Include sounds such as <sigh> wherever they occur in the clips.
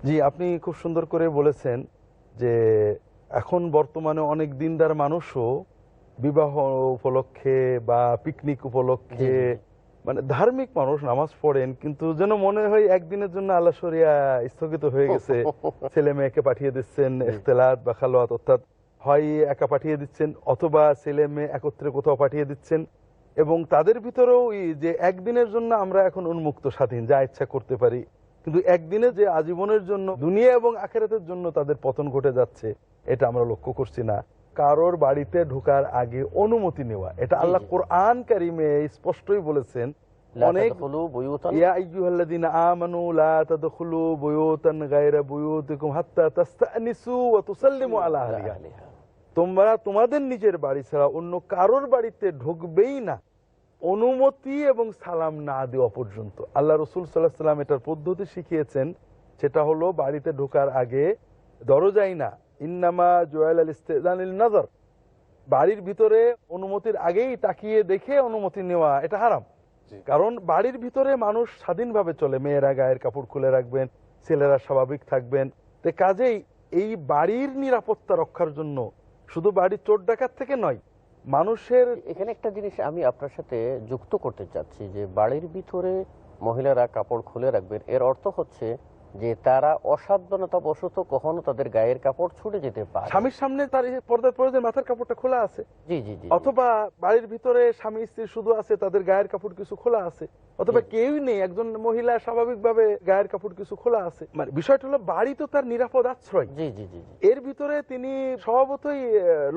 জি আপনি খুব সুন্দর করে বলেছেন যে এখন বর্তমানে অনেক দিনদার মানুষও বিবাহ উপলক্ষে বা পিকনিক উপলক্ষে মানে ধার্মিক মানুষ নামাজ পড়েন কিন্তু যেন মনে হয় একদিনের জন্য আল্লাহ শরিয়া স্থগিত হয়ে গেছে। <laughs> ছেলে মেয়েকে পাঠিয়ে দিচ্ছেন ইখতলাত বা খালোয়াত অর্থাৎ হয় একা পাঠিয়ে দিচ্ছেন অথবা ছেলে মেয়ে একত্রে কোথাও পাঠিয়ে দিচ্ছেন। এবং তাদের ভিতরেও যে একদিনের জন্য আমরা এখন উন্মুক্ত স্বাধীন যা ইচ্ছা করতে পারি। কিন্তু একদিনে যে আজীবনের জন্য দুনিয়া এবং আখেরাতের জন্য তাদের পতন ঘটে যাচ্ছে এটা আমরা লক্ষ্য করছি না। কারোর বাড়িতে ঢোকার আগে অনুমতি নেওয়া। এটা আল্লাহ। কোরআন কারিমে স্পষ্টই বলেছেন অনেক। তোমরা তোমাদের নিজের বাড়ি ছাড়া অন্য কারোর বাড়িতে ঢুকবেই না। অনুমতি এবং সালাম না দেওয়া পর্যন্ত। আল্লাহ রসুল সাল্লাহ সাল্লাম এটার পদ্ধতি শিখিয়েছেন সেটা হলো বাড়িতে ঢোকার আগে দরজাই না ইন্নামা জোয়াল আল ইস্তেজানিল নজর। বাড়ির ভিতরে অনুমতির আগেই তাকিয়ে দেখে অনুমতি নেওয়া এটা হারাম। কারণ বাড়ির ভিতরে মানুষ স্বাধীনভাবে চলে মেয়েরা গায়ের কাপড় খুলে রাখবেন ছেলেরা স্বাভাবিক থাকবেন। তো কাজেই এই বাড়ির নিরাপত্তা রক্ষার জন্য শুধু বাড়ির চোর ডাকাত থেকে নয় মানুষের এখানে একটা জিনিস আমি আপনার সাথে যুক্ত করতে চাচ্ছি যে বাড়ির ভিতরে মহিলারা কাপড় খুলে রাখবেন। এর অর্থ হচ্ছে যে তারা অসাবধানতা বশত কখনো তাদের গায়ের কাপড় ছুটে যেতে পারে। স্বামীর সামনে তার পর্দার প্রয়োজন মাথার কাপড়টা খোলা আছে। জি জি জি অথবা বাড়ির ভিতরে স্বামী স্ত্রী শুধু আছে তাদের গায়ের কাপড় কিছু খোলা আছে। অথবা কেউই নেই একজন মহিলা স্বাভাবিকভাবে গায়ের কাপড় কিছু খোলা আছে। মানে বিষয়টা হলো বাড়ি তো তার নিরাপদ আশ্রয়। জি জি জি এর ভিতরে তিনি স্বভাবতই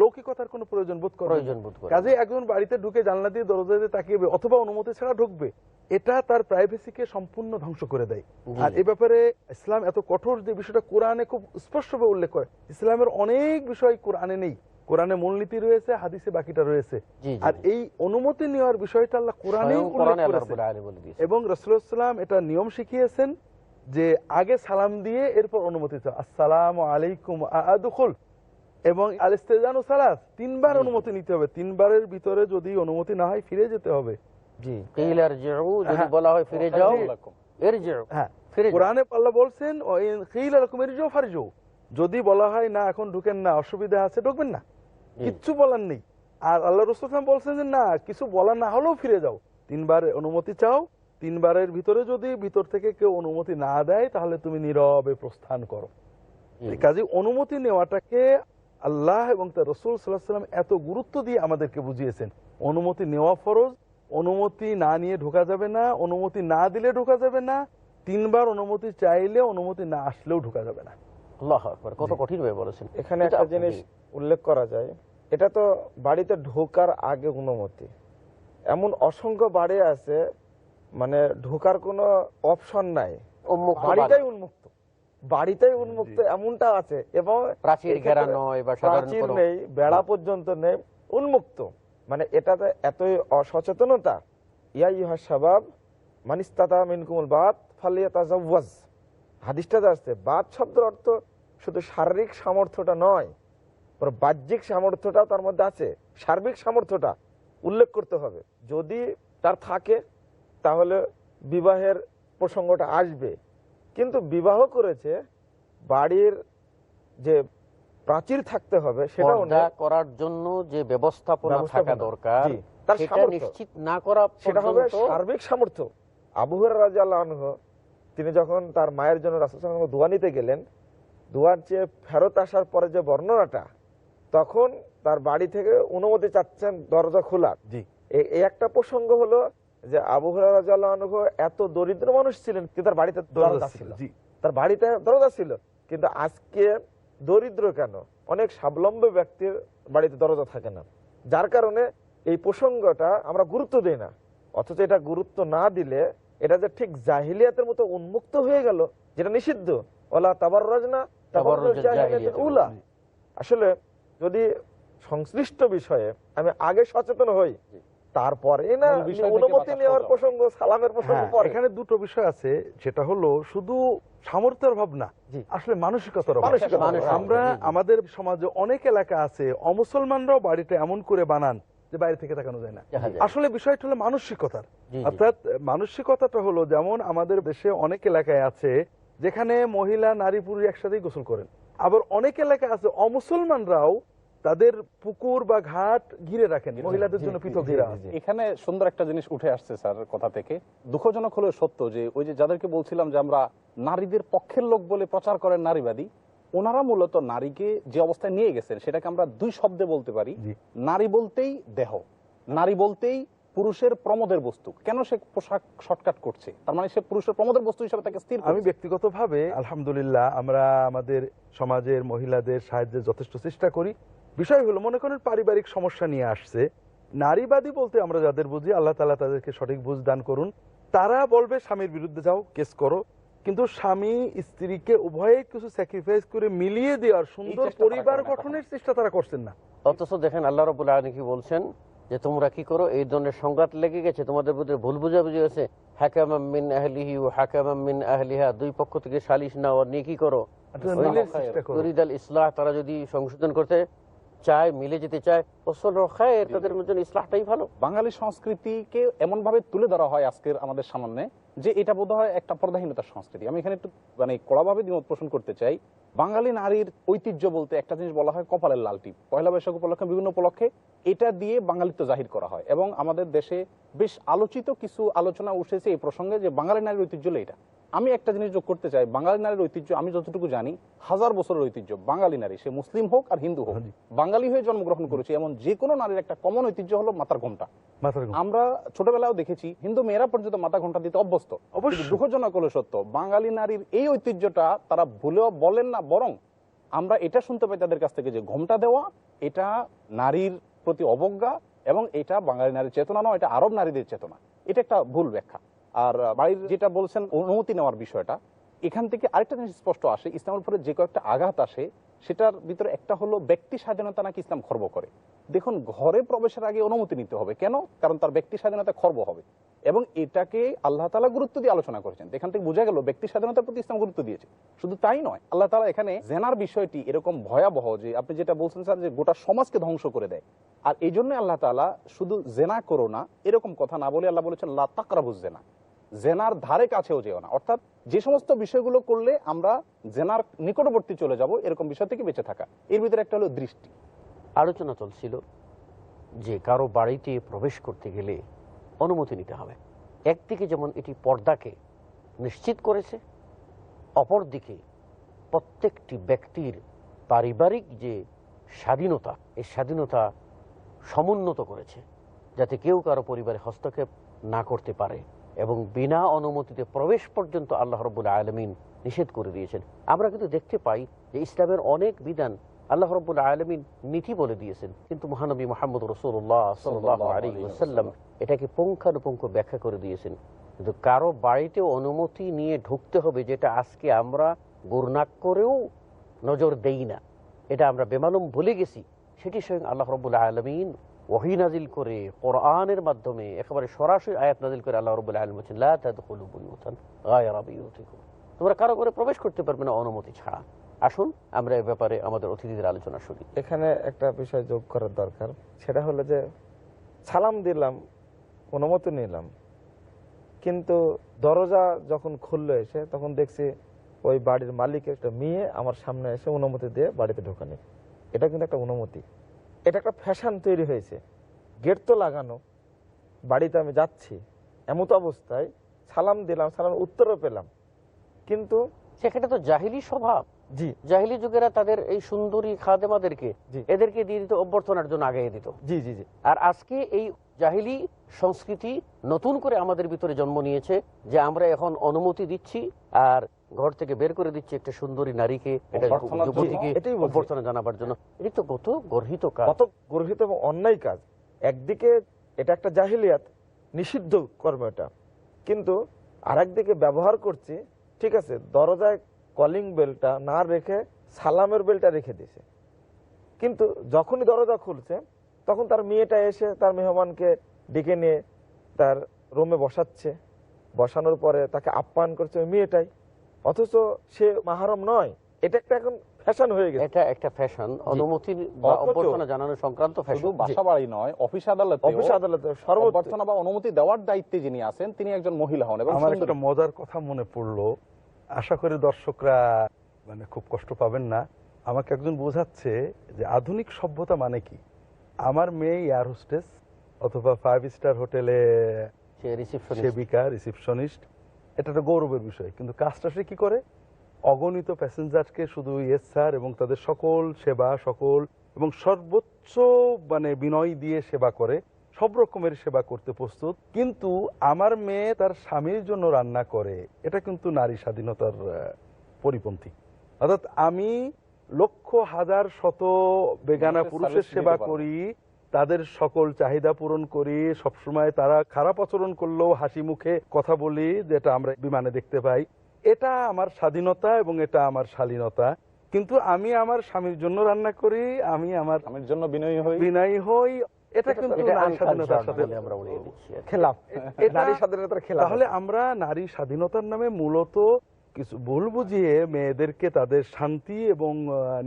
লৌকিকতার কোনো প্রয়োজন বোধ করেন প্রয়োজন বোধ করে কাজে একজন বাড়িতে ঢুকে জানলা দিয়ে দরজা দিয়ে তাকিয়ে অথবা অনুমতি ছাড়া ঢুকবে। এটা তার প্রাইভেসিকে সম্পূর্ণ ধ্বংস করে দেয়। আর এ ব্যাপারে ইসলাম এত কঠোর যে বিষয়টা কোরআনে খুব স্পষ্টভাবে উল্লেখ করে। ইসলামের অনেক বিষয় কোরআনে নেই। কোরআনে মূলনীতি রয়েছে হাদিসে বাকিটা রয়েছে। আর এই অনুমতি নেওয়ার বিষয়টা আল্লাহ কোরআনে। এবং রসুলাম এটা নিয়ম শিখিয়েছেন যে আগে সালাম দিয়ে এরপর অনুমতি চাও। আসসালাম আলাইকুম আদুখুল। এবং আলিস্তেজানু সালাস। তিনবার অনুমতি নিতে হবে। তিনবারের ভিতরে যদি অনুমতি না হয় ফিরে যেতে হবে। জি হ্যাঁ। বলা হয় ফিরে যাও হ্যাঁ। কোরআনে আল্লাহ বলছেন। যদি বলা হয় না এখন ঢুকেন না অসুবিধা আছে ঢুকবেন না। কিচ্ছু বলার নেই আর আল্লাহ রসুলাম বলছেন যে না কিছু বলা না হলেও ফিরে যাও তিনবার অনুমতি চাও তিনবারের ভিতরে যদি ভিতর থেকে কেউ অনুমতি না দেয় তাহলে তুমি নীরবে প্রস্থান করো। কাজে অনুমতি নেওয়াটাকে আল্লাহ এবং তার রসুল সাল্লাহ সাল্লাম এত গুরুত্ব দিয়ে আমাদেরকে বুঝিয়েছেন অনুমতি নেওয়া ফরজ অনুমতি না নিয়ে ঢোকা যাবে না অনুমতি না দিলে ঢোকা যাবে না তিনবার অনুমতি চাইলে অনুমতি না আসলেও ঢোকা যাবে না। আল্লাহু আকবার কত কঠিন ভাবে বলেছেন। এখানে একটা জিনিস উল্লেখ করা যায় এটা তো বাড়িতে ঢোকার আগে অনুমতি। এমন অসংখ্য বাড়ি আছে মানে ঢোকার কোনো অপশন নাই। উন্মুক্ত বাড়িটাই উন্মুক্ত। বাড়িটাই উন্মুক্ত এমনটা আছে। এবং প্রাচীর ঘেরা নয় বা প্রাচীর নেই বেড়া পর্যন্ত নেই উন্মুক্ত। মানে এটাতে এতই অসচেতনতা। ইয়াই ইহা স্বভাব মানিস্তাতা মিনকুমুল বাত ফালিয়া তাজাওয়াজ। হাদিসটাতে আসছে বাদ শব্দের অর্থ শুধু শারীরিক সামর্থ্যটা নয় ওর বাহ্যিক সামর্থ্যটাও তার মধ্যে আছে। সার্বিক সামর্থ্যটা উল্লেখ করতে হবে। যদি তার থাকে তাহলে বিবাহের প্রসঙ্গটা আসবে। কিন্তু বিবাহ করেছে বাড়ির যে প্রাচীর থাকতে হবে নেই। করার জন্য যে ব্যবস্থাপনা থাকা দরকার তার সেটা। নিশ্চিত না করা সেটা হবে সার্বিক সামর্থ্য। আবুহর রাজা তিনি যখন তার মায়ের জন্য রাসুল দোয়া নিতে গেলেন দোয়ার চেয়ে ফেরত আসার পরে যে বর্ণনাটা তখন তার বাড়ি থেকে অনুমতি চাচ্ছেন দরজা খোলা জি। এই একটা প্রসঙ্গ হলো যে আবু রাজু এত দরিদ্র মানুষ ছিলেন কিন্তু তার বাড়িতে দরজা ছিল? জি। তার বাড়িতে দরজা ছিল কিন্তু আজকে দরিদ্র কেন? অনেক স্বাবলম্বী ব্যক্তির বাড়িতে দরজা থাকে না। যার কারণে এই প্রসঙ্গটা আমরা গুরুত্ব দিই না। অথচ এটা গুরুত্ব না দিলে এটা যে ঠিক জাহিলিয়াতের মতো উন্মুক্ত হয়ে গেল যেটা নিষিদ্ধ। ওলা তাবার রাজনা উলা। আসলে যদি সংশ্লিষ্ট বিষয়ে আমি আগে সচেতন হই তারপরে না মূল বিষয় থেকে অনুমতি নেওয়ার প্রসঙ্গ সালামের প্রসঙ্গ হ্যাঁ, এখানে দুটো বিষয় আছে সেটা হলো শুধু সামর্থ্যের অভাব না জি। আসলে মানসিকতার অভাব। মানসিকতার অভাব। আমরা জি, জি। আমাদের সমাজে অনেক এলাকা আছে অমুসলমানরাও বাড়িটা এমন করে বানান যে বাইরে থেকে তাকানো যায় না। আসলে বিষয়টা হলো মানসিকতার। অর্থাৎ মানসিকতাটা হলো যেমন আমাদের দেশে অনেক এলাকায় আছে যেখানে মহিলা নারী পুরুষ একসাথেই গোসল করেন। আবার অনেক এলাকা আছে অমুসলমানরাও তাদের পুকুর বা ঘাট ঘিরে রাখেন মহিলাদের জন্য পৃথক ঘিরা এখানে সুন্দর একটা জিনিস উঠে আসছে স্যার কথা থেকে। দুঃখজনক হলেও সত্য যে ওই যে যাদেরকে বলছিলাম যে আমরা নারীদের পক্ষের লোক বলে প্রচার করেন নারীবাদী ওনারা মূলত নারীকে যে অবস্থায় নিয়ে গেছেন সেটাকে আমরা দুই শব্দে বলতে পারি। নারী বলতেই দেহ নারী বলতেই পুরুষের প্রমোদের বস্তু। কেন সে পোশাক শর্টকাট করছে? তার মানে সে পুরুষের প্রমোদের বস্তু হিসেবে তাকে স্থির আমি। ব্যক্তিগতভাবে আলহামদুলিল্লাহ আমরা আমাদের সমাজের মহিলাদের সাহায্যে যথেষ্ট চেষ্টা করি। বিষয় হলো মনে করেন পারিবারিক সমস্যা নিয়ে আসছে। নারীবাদী বলতে আমরা যাদের বুঝি আল্লাহ তালা তাদেরকে সঠিক বুঝ দান করুন। তারা বলবে স্বামীর বিরুদ্ধে যাও কেস করো। কিন্তু স্বামী স্ত্রীকে উভয়ে কিছু স্যাক্রিফাইস করে মিলিয়ে দেওয়ার সুন্দর পরিবার গঠনের চেষ্টা তারা করছেন না। অথচ দেখেন আল্লাহ রবুল্লাহ আলমী কি বলছেন যে তোমরা কি করো? এই ধরনের সংঘাত লেগে গেছে তোমাদের মধ্যে ভুল বুঝাবুঝি হয়েছে। হাকামিন আহলিহি ও হাকামিন আহলিহা দুই পক্ষ থেকে সালিশ নাও নিয়ে কি করো। তরিদাল ইসলাহ তারা যদি সংশোধন করতে চায় মিলে যেতে চায় খায়ের তাদের জন্য ইসলাহটাই ভালো। বাঙালি সংস্কৃতিকে এমন ভাবে তুলে ধরা হয় আজকের আমাদের সামনে যে এটা বোধ হয় একটা পর্দাহীনতার সংস্কৃতি। আমি এখানে একটু মানে কড়াভাবে দ্বিমত পোষণ করতে চাই। বাঙালি নারীর ঐতিহ্য বলতে একটা জিনিস বলা হয় কপালের লাল টিপ পয়লা বৈশাখ উপলক্ষে বিভিন্ন উপলক্ষে এটা দিয়ে বাঙালিত্ব জাহির করা হয় এবং আমাদের দেশে বেশ আলোচিত কিছু আলোচনা উঠেছে এই প্রসঙ্গে যে বাঙালি নারীর ঐতিহ্য এটা। আমি একটা জিনিস যোগ করতে চাই বাঙালি নারীর ঐতিহ্য আমি যতটুকু জানি হাজার বছরের ঐতিহ্য বাঙালি নারী সে মুসলিম হোক আর হিন্দু হোক। বাঙালি হয়ে জন্মগ্রহণ করেছে এমন যে কোনো নারীর একটা কমন ঐতিহ্য হলো ঘোমটা। মাথার ঘুম। আমরা ছোটবেলাও দেখেছি হিন্দু মেয়েরা পর্যন্ত মাথা ঘণ্টা দিতে অভ্যস্ত। অবশ্যই। দুঃখজনক হলো সত্য বাঙালি নারীর এই ঐতিহ্যটা তারা ভুলেও বলেন না বরং আমরা এটা শুনতে পাই তাদের কাছ থেকে যে ঘোমটা দেওয়া এটা নারীর প্রতি অবজ্ঞা এবং এটা বাঙালি নারীর চেতনা নয় এটা আরব নারীদের চেতনা। এটা একটা ভুল ব্যাখ্যা। আর বাড়ির যেটা বলছেন অনুমতি নেওয়ার বিষয়টা, এখান থেকে আরেকটা জিনিস স্পষ্ট আসে ইসলামের উপরে যে কয়েকটা আঘাত আসে সেটার ভিতরে একটা হলো ব্যক্তি স্বাধীনতা নাকি ইসলাম খর্ব করে। দেখুন, ঘরে প্রবেশের আগে অনুমতি নিতে হবে। কেন? কারণ তার ব্যক্তি স্বাধীনতা খর্ব হবে। এবং এটাকে আল্লাহ তালা গুরুত্ব দিয়ে আলোচনা করেছেন। এখান থেকে বোঝা গেল, ব্যক্তি স্বাধীনতার প্রতি ইসলাম গুরুত্ব দিয়েছে। শুধু তাই নয়, আল্লাহ তালা এখানে জেনার বিষয়টি এরকম ভয়াবহ যে, আপনি যেটা বলছেন স্যার যে, গোটা সমাজকে ধ্বংস করে দেয়। আর এই জন্য আল্লাহ তালা শুধু জেনা করো না, এরকম কথা না বলে আল্লাহ বলেছেন, লা তাকরাবুজ জেনা। জেনার ধারে কাছেও যেও না। অর্থাৎ যে সমস্ত বিষয়গুলো করলে আমরা জেনার নিকটবর্তী চলে যাব, এরকম বিষয় থেকে বেঁচে থাকা। এর ভিতরে একটা হলো দৃষ্টি। আলোচনা চলছিল যে কারও বাড়িতে প্রবেশ করতে গেলে অনুমতি নিতে হবে। একদিকে যেমন এটি পর্দাকে নিশ্চিত করেছে, অপরদিকে প্রত্যেকটি ব্যক্তির পারিবারিক যে স্বাধীনতা, এই স্বাধীনতা সমুন্নত করেছে, যাতে কেউ কারও পরিবারে হস্তক্ষেপ না করতে পারে। এবং বিনা অনুমতিতে প্রবেশ পর্যন্ত আল্লাহ রব্বুল আলমিন নিষেধ করে দিয়েছেন। আমরা কিন্তু দেখতে পাই যে ইসলামের অনেক বিধান আল্লাহ রব্বুল আলমিন নীতি বলে দিয়েছেন। কিন্তু মহানবী মোহাম্মদ রসুল্লাহ সাল্লাহ আলী ওসাল্লাম এটাকে পুঙ্খানুপুঙ্খ ব্যাখ্যা করে দিয়েছেন। কিন্তু কারও বাড়িতে অনুমতি নিয়ে ঢুকতে হবে যেটা আজকে আমরা গুরনাক করেও নজর দেই না। এটা আমরা বেমালুম ভুলে গেছি। সেটি স্বয়ং আল্লাহ রবুল্লাহ আলমিন ওহি নাজিল করে কোরআনের মাধ্যমে একেবারে সরাসরি আয়াত নাজিল করে আল্লাহ রবুল্লাহ আলম বলছেন। তোমরা কারও করে প্রবেশ করতে পারবে না অনুমতি ছাড়া। আসুন, আমরা এ ব্যাপারে আমাদের অতিথিদের আলোচনা শুনি। এখানে একটা বিষয় যোগ করার দরকার। সেটা হলো যে, সালাম দিলাম, অনুমতি নিলাম, কিন্তু দরজা যখন খুললো এসে, তখন দেখছি ওই বাড়ির মালিক একটা মেয়ে আমার সামনে এসে অনুমতি দিয়ে বাড়িতে ঢোকানি। এটা কিন্তু একটা অনুমতি। এটা একটা ফ্যাশন তৈরি হয়েছে। গেট তো লাগানো বাড়িতে আমি যাচ্ছি এমতো অবস্থায় সালাম দিলাম সালাম উত্তরও পেলাম। কিন্তু সেখানে তো জাহিলি স্বভাব। জি। জাহিলি যুগেরা তাদের এই সুন্দরী খাদেমাদেরকে। এদেরকে দিয়ে দিত অভ্যর্থনার জন্য আগে দিত। জি জি জি। আর আজকে এই জাহিলি সংস্কৃতি নতুন করে আমাদের ভিতরে জন্ম নিয়েছে যে আমরা এখন অনুমতি দিচ্ছি আর ঘর থেকে বের করে দিচ্ছি একটা সুন্দরী নারীকে বলছি। অভ্যর্থনা জানাবার জন্য। এটি তো কত গর্হিত কাজ। কত গর্হিত এবং অন্যায় কাজ। একদিকে এটা একটা জাহিলিয়াত নিষিদ্ধ কর্ম এটা। কিন্তু আরেকদিকে ব্যবহার করছি ঠিক আছে দরজায় কলিং বেলটা না রেখে সালামের বেলটা রেখে দিয়েছে। কিন্তু যখনই দরজা খুলছে তখন তার মেয়েটা এসে তার মেহমানকে ডেকে নিয়ে তার রুমে বসাচ্ছে। বসানোর পরে তাকে আপ্যায়ন করছে ওই মেয়েটাই। অথচ সে মাহারম নয় এটা একটা এখন ফ্যাশন হয়ে গেছে। এটা একটা ফ্যাশন বা অভ্যর্থনা জানানো সংক্রান্ত শুধু ফ্যাশন বাসা বাড়ি নয় অফিস আদালতে অফিস আদালতে বা অনুমতি দেওয়ার দায়িত্বে যিনি আছেন তিনি একজন মহিলা হন এবং আমার একটা মজার কথা মনে পড়ল। আশা করি দর্শকরা মানে খুব কষ্ট পাবেন না। আমাকে একজন বোঝাচ্ছে যে আধুনিক সভ্যতা মানে কি? আমার মেয়ে এয়ার হোস্টেস অথবা ফাইভ স্টার হোটেলে সেবিকা রিসিপশনিস্ট এটা একটা গৌরবের বিষয়। কিন্তু কাজটা সে কি করে? অগণিত প্যাসেঞ্জারকে শুধু ইয়েস স্যার এবং তাদের সকল সেবা সকল এবং সর্বোচ্চ মানে বিনয় দিয়ে সেবা করে। সব রকমের সেবা করতে প্রস্তুত। কিন্তু আমার মেয়ে তার স্বামীর জন্য রান্না করে। এটা কিন্তু নারী স্বাধীনতার পরিপন্থী। অর্থাৎ আমি লক্ষ হাজার শত বেগানা পুরুষের সেবা করি তাদের সকল চাহিদা পূরণ করি সবসময় তারা খারাপ আচরণ করলেও হাসি মুখে কথা বলি যেটা আমরা বিমানে দেখতে পাই। এটা আমার স্বাধীনতা এবং এটা আমার শালীনতা। কিন্তু আমি আমার স্বামীর জন্য রান্না করি আমি আমার আমির জন্য বিনয়ী হই। বিনয়ী হই। এটা কিন্তু নারী স্বাধীনতার সাথে এটা- নারী স্বাধীনতার খেলাফ তাহলে আমরা নারী স্বাধীনতার নামে মূলত কিছু ভুল বুঝিয়ে মেয়েদেরকে তাদের শান্তি এবং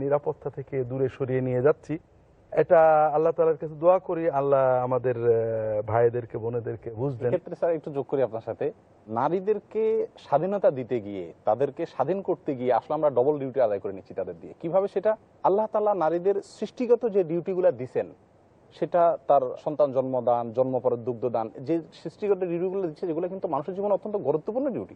নিরাপত্তা থেকে দূরে সরিয়ে নিয়ে যাচ্ছি। এটা আল্লাহ তালার কাছে দোয়া করি। আল্লাহ আমাদের ভাইদেরকে, বোনেদেরকে বুঝলেন ক্ষেত্রে স্যার, একটু যোগ করি আপনার সাথে। নারীদেরকে স্বাধীনতা দিতে গিয়ে, তাদেরকে স্বাধীন করতে গিয়ে আসলে আমরা ডবল ডিউটি আদায় করে নিচ্ছি তাদের দিয়ে। কীভাবে সেটা? আল্লাহ তাআলা নারীদের সৃষ্টিগত যে ডিউটিগুলো দিছেন, সেটা তার সন্তান জন্মদান জন্মপরের দুগ্ধদান, যে সৃষ্টিগত ডিউটিগুলো দিচ্ছে যেগুলো কিন্তু মানুষের জীবনে অত্যন্ত গুরুত্বপূর্ণ ডিউটি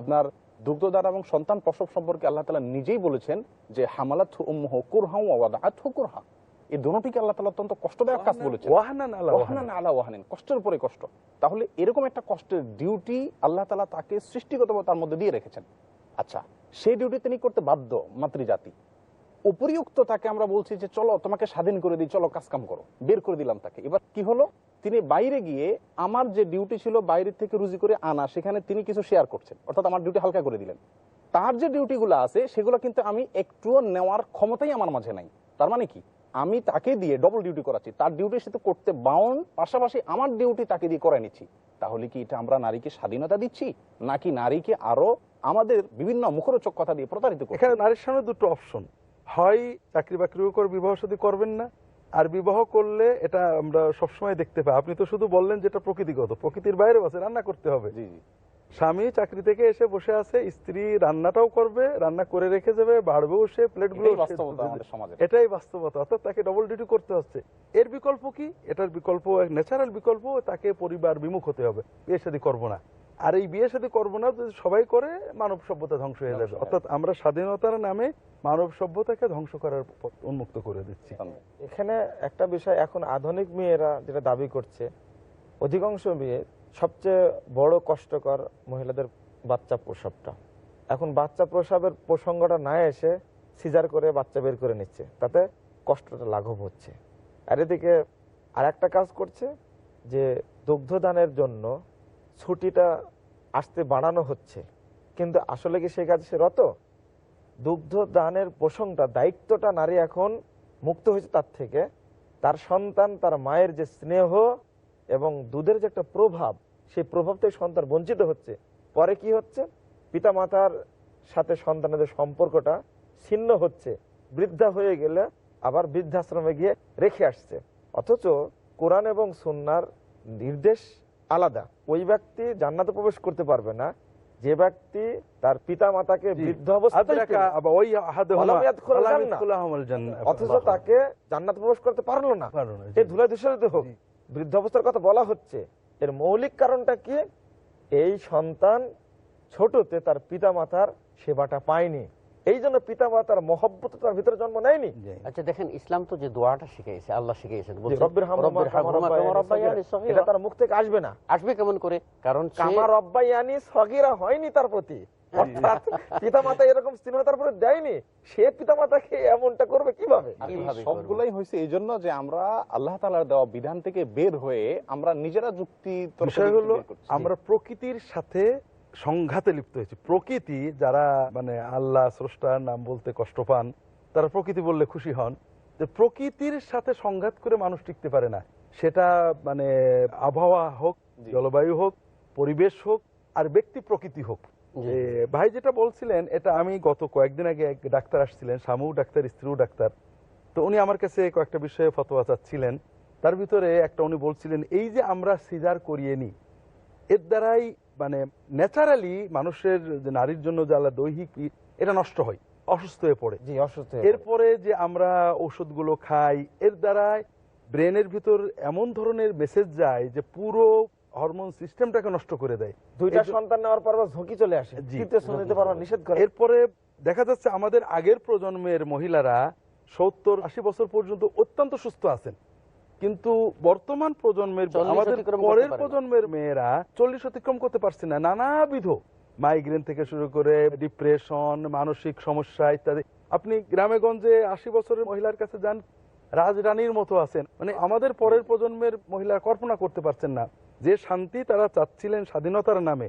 আপনার দুগ্ধদান এবং সন্তান প্রসব সম্পর্কে আল্লাহ তালা নিজেই বলেছেন যে হামালাত উম্মুহ কুরহা ওয়াদাআত কুরহা এই দুটোটিকে আল্লাহ তালা অত্যন্ত কষ্টদায়ক কাজ বলেছেন। ওয়াহানান আলা ওয়াহানান। ওয়াহানান আলা ওয়াহানিন কষ্টের উপরে কষ্ট। তাহলে এরকম একটা কষ্টের ডিউটি আল্লাহ তালা তাকে সৃষ্টিগতভাবে তার মধ্যে দিয়ে রেখেছেন। আচ্ছা সেই ডিউটি তিনি করতে বাধ্য মাতৃজাতি। উপরিউক্ত তাকে আমরা বলছি যে চলো তোমাকে স্বাধীন করে দিই, চলো কাজকাম করো, বের করে দিলাম তাকে। এবার কি হলো? তিনি বাইরে গিয়ে আমার যে ডিউটি ছিল বাইরে থেকে রুজি করে আনা, সেখানে তিনি কিছু শেয়ার করছেন। অর্থাৎ আমার ডিউটি হালকা করে দিলেন। তার যে ডিউটিগুলো আছে, সেগুলো কিন্তু আমি একটুও নেওয়ার ক্ষমতাই আমার মাঝে নাই। তার মানে কি? আমি তাকে দিয়ে ডবল ডিউটি করাচ্ছি। তার ডিউটি সাথে করতে বাউন পাশাপাশি আমার ডিউটি তাকে দিয়ে করাই নিচ্ছি। তাহলে কি এটা আমরা নারীকে স্বাধীনতা দিচ্ছি? নাকি নারীকে আরও আমাদের বিভিন্ন মুখরোচক কথা দিয়ে প্রতারিত এখানে নারীর সামনে দুটো অপশন হয় চাকরি বাকরিও করে বিবাহ সাথী করবেন না আর বিবাহ করলে এটা আমরা সবসময় দেখতে পাই। আপনি তো শুধু বললেন যেটা প্রকৃতিগত প্রকৃতির বাইরে আছে রান্না করতে হবে। স্বামী চাকরি থেকে এসে বসে আছে স্ত্রী রান্নাটাও করবে রান্না করে রেখে যাবে বাড়বেও সে প্লেটগুলো এটাই বাস্তবতা এটাই বাস্তবতা অর্থাৎ তাকে ডবল ডিউটি করতে হচ্ছে। এর বিকল্প কি? এটার বিকল্প ন্যাচারাল বিকল্প তাকে পরিবার বিমুখ হতে হবে বিয়ে শাদী করব না। আর এই বিয়ে শাদী করব না যদি সবাই করে মানব সভ্যতা ধ্বংস হয়ে যাবে। অর্থাৎ আমরা স্বাধীনতার নামে মানব সভ্যতাকে ধ্বংস করার পথ উন্মুক্ত করে দিচ্ছি। এখানে একটা বিষয় এখন আধুনিক মেয়েরা যেটা দাবি করছে অধিকাংশ মেয়ে সবচেয়ে বড় কষ্টকর মহিলাদের বাচ্চা প্রসবটা। এখন বাচ্চা প্রসবের প্রসঙ্গটা না এসে সিজার করে বাচ্চা বের করে নিচ্ছে তাতে কষ্টটা লাঘব হচ্ছে। আর এদিকে আর একটা কাজ করছে যে দুগ্ধদানের জন্য ছুটিটা আসতে বাড়ানো হচ্ছে। কিন্তু আসলে কি সেই কাজ সে রত? দুগ্ধ দানের প্রসঙ্গটা, দায়িত্বটা নারী এখন মুক্ত হয়েছে তার থেকে। তার সন্তান, তার মায়ের যে স্নেহ এবং দুধের যে একটা প্রভাব, সেই প্রভাব থেকে সন্তান বঞ্চিত হচ্ছে। পরে কি হচ্ছে? পিতা মাতার সাথে সন্তানের সম্পর্কটা ছিন্ন হচ্ছে, বৃদ্ধা হয়ে গেলে আবার বৃদ্ধাশ্রমে গিয়ে রেখে আসছে। অথচ কোরআন এবং সুন্নার নির্দেশ আলাদা। ওই ব্যক্তি জান্নাতে প্রবেশ করতে পারবে না। যে ব্যক্তি তার পিতা মাতাকে বৃদ্ধ। অথচ তাকে জান্নাত প্রবেশ করতে পারল না। এই ধুলা হোক বৃদ্ধ অবস্থার কথা বলা হচ্ছে। এর মৌলিক কারণটা কি? এই সন্তান ছোটতে তার পিতা মাতার সেবাটা পায়নি। এই জন্য পিতা মাতার মহব্বত তার ভিতরে জন্ম নেয়নি। আচ্ছা দেখেন ইসলাম তো যে দোয়াটা শিখাইছে আল্লাহ শিখাইছেন। এটা তার মুখ থেকে আসবে না। আসবে কেমন করে? কারণ কামা রব্বায়ানি সগিরা হয়নি তার প্রতি। অর্থাৎ পিতা মাতা এরকম স্নেহতার প্রতি দেয়নি। সে পিতা মাতাকে এমনটা করবে কীভাবে? আর এই সবগুলাই হয়েছে এই জন্য যে আমরা আল্লাহ তালার দেওয়া বিধান থেকে বের হয়ে আমরা নিজেরা যুক্তি বিষয় হলো আমরা প্রকৃতির সাথে সংঘাতে লিপ্ত হয়েছি। প্রকৃতি যারা মানে আল্লাহ স্রষ্টার নাম বলতে কষ্ট পান তারা প্রকৃতি বললে খুশি হন যে প্রকৃতির সাথে সংঘাত করে মানুষ টিকতে পারে না। সেটা মানে আবহাওয়া হোক জলবায়ু হোক পরিবেশ হোক আর ব্যক্তি প্রকৃতি হোক। এ, ভাই যেটা বলছিলেন এটা আমি গত কয়েকদিন আগে এক ডাক্তার আসছিলেন স্বামীও ডাক্তার স্ত্রীও ডাক্তার। তো উনি আমার কাছে কয়েকটা বিষয়ে ফতোয়া চাচ্ছিলেন। তার ভিতরে একটা উনি বলছিলেন এই যে আমরা সিজার করিয়ে নিই এর দ্বারাই মানে ন্যাচারালি মানুষের যে নারীর জন্য যে আল্লাহ দৈহিক এটা নষ্ট হয় অসুস্থ হয়ে পড়ে। জি অসুস্থ এরপরে যে আমরা ওষুধগুলো খাই এর দ্বারা ব্রেনের ভিতর এমন ধরনের মেসেজ যায় যে পুরো হরমোন সিস্টেমটাকে নষ্ট করে দেয়। দুইটা সন্তান নেওয়ার পর ঝুঁকি চলে আসে নিষেধ করে। এরপরে দেখা যাচ্ছে আমাদের আগের প্রজন্মের মহিলারা সত্তর আশি বছর পর্যন্ত অত্যন্ত সুস্থ আছেন। কিন্তু বর্তমান প্রজন্মের আমাদের পরের প্রজন্মের মেয়েরা চল্লিশ অতিক্রম করতে পারছে না। নানাবিধ মাইগ্রেন থেকে শুরু করে ডিপ্রেশন মানসিক সমস্যা ইত্যাদি। আপনি গ্রামে গঞ্জে আশি বছরের মহিলার কাছে যান রাজরানীর মতো আছেন। মানে আমাদের পরের প্রজন্মের মহিলা কল্পনা করতে পারছেন না যে শান্তি তারা চাচ্ছিলেন স্বাধীনতার নামে।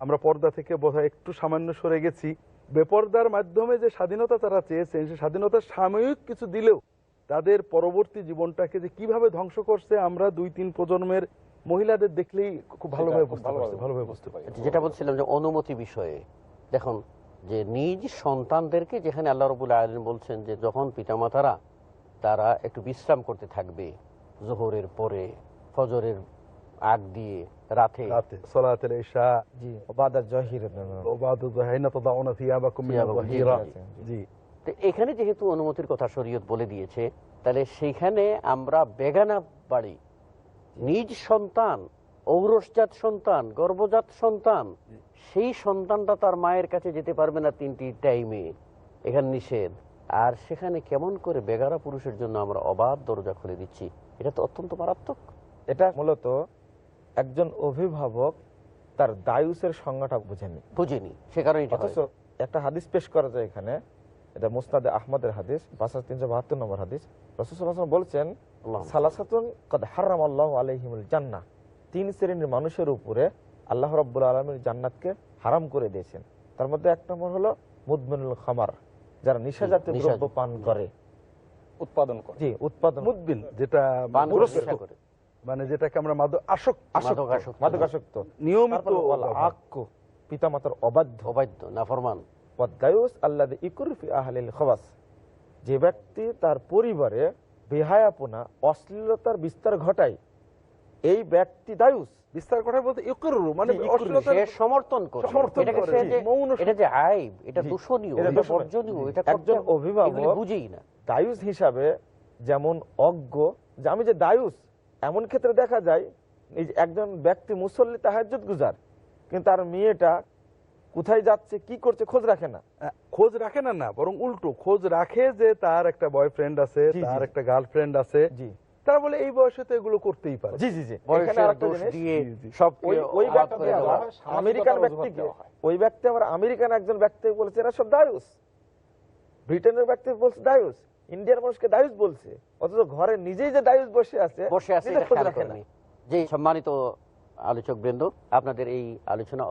আমরা পর্দা থেকে বোধহয় একটু সামান্য সরে গেছি। বেপর্দার মাধ্যমে যে স্বাধীনতা তারা চেয়েছেন সেই স্বাধীনতার সাময়িক কিছু দিলেও তাদের পরবর্তী জীবনটাকে যে কীভাবে ধ্বংস করছে আমরা দুই তিন প্রজন্মের মহিলাদের দেখলেই খুব ভালোভাবে বুঝতে পারছি ভালোভাবে বুঝতে পারি। যেটা বলছিলাম যে অনুমতি বিষয়ে দেখুন যে নিজ সন্তানদেরকে যেখানে আল্লাহ রবুল আলম বলছেন যে যখন পিতামাতারা তারা একটু বিশ্রাম করতে থাকবে জোহরের পরে ফজরের আগ দিয়ে রাতে। রাতে তো এখানে যেহেতু অনুমতির কথা শরীয়ত বলে দিয়েছে তাহলে সেখানে আমরা বেগানা বাড়ি নিজ সন্তান ঔরসজাত সন্তান গর্ভজাত সন্তান সেই সন্তানটা তার মায়ের কাছে যেতে পারবে না তিনটি টাইমে। এখানে নিষেধ। আর সেখানে কেমন করে বেগারা পুরুষের জন্য আমরা অবাধ দরজা খুলে দিচ্ছি এটা তো অত্যন্ত মারাত্মক। এটা মূলত একজন অভিভাবক তার দায়ুসের সংজ্ঞাটা বুঝেনি। বুঝিনি সে কারণে একটা হাদিস পেশ করা যায় এখানে এটা মুস্তাদে আহমদের হাদিস পাঁচ হাজার তিনশো বাহাত্তর নম্বর হাদিস। রসুল বলছেন সালাসাতুন কদ হারাম আল্লাহ আলহিমুল জান্নাহ। তিন শ্রেণির মানুষের উপরে আল্লাহ রব্বুল আলমীর জান্নাতকে হারাম করে দিয়েছেন। তার মধ্যে এক নম্বর হলো মুদমিনুল খামার যারা নিশা জাতীয় দ্রব্য পান করে। উৎপাদন করে। জি উৎপাদন মুদবিন যেটা পান করে পুরস্কৃত, নেশা করে। মানে যেটাকে আমরা মাদক আসক্ত মাদক আসক্ত। মাদকাসক্ত। নিয়মিত তারপর ওয়াল ব্যবহার। আক্কু পিতামাতার অবাধ্য। অবাধ্য নাফরমান। ওয়াদ্দায়ুস আল্লাযী ইকুরফি আহলিল খবাস। যে ব্যক্তি তার পরিবারে বেহায়াপনা অশ্লীলতার বিস্তার ঘটায় এই ব্যক্তি দায়ুস বিস্তার কথা বলতে ইকুরু মানে সমর্থন করে। সমর্থন এটাকে করে, সে জি, যে- এটা যে আইব এটা দূষণীয় এটা এটা বর্জনীয় এটা একজন অভিভাবক- বুঝেই না। দায়ুস হিসাবে যেমন অজ্ঞ যে আমি যে দায়ুস এমন ক্ষেত্রে দেখা যায় এই যে একজন ব্যক্তি মুসল্লি তাহাজ্জুদ গুজার কিন্তু তার মেয়েটা কোথায় যাচ্ছে কি করছে খোঁজ রাখে না। খোঁজ রাখে না না বরং উল্টো। খোঁজ রাখে যে তার একটা বয়ফ্রেন্ড আছে জি, জি। তার একটা গার্লফ্রেন্ড আছে। জি। তারা বলে এই বয়সে তো এগুলো করতেই পারে। জি জি জি। জি, জি। আমেরিকান ব্যক্তিকে ওই ব্যক্তি আবার আমেরিকান একজন ব্যক্তি বলেছে এরা সব দায়ুস। ব্রিটেনের ব্যক্তি বলছে দায়ুস। ইন্ডিয়ার মানুষকে দায়ুস বলছে। অথচ ঘরে নিজেই যে দায়ুস বসে আছে বসে আছে নিজে খোঁজ রাখে না। করেনি। সম্মানিত আলোচক বৃন্দ আপনাদের এই আলোচনা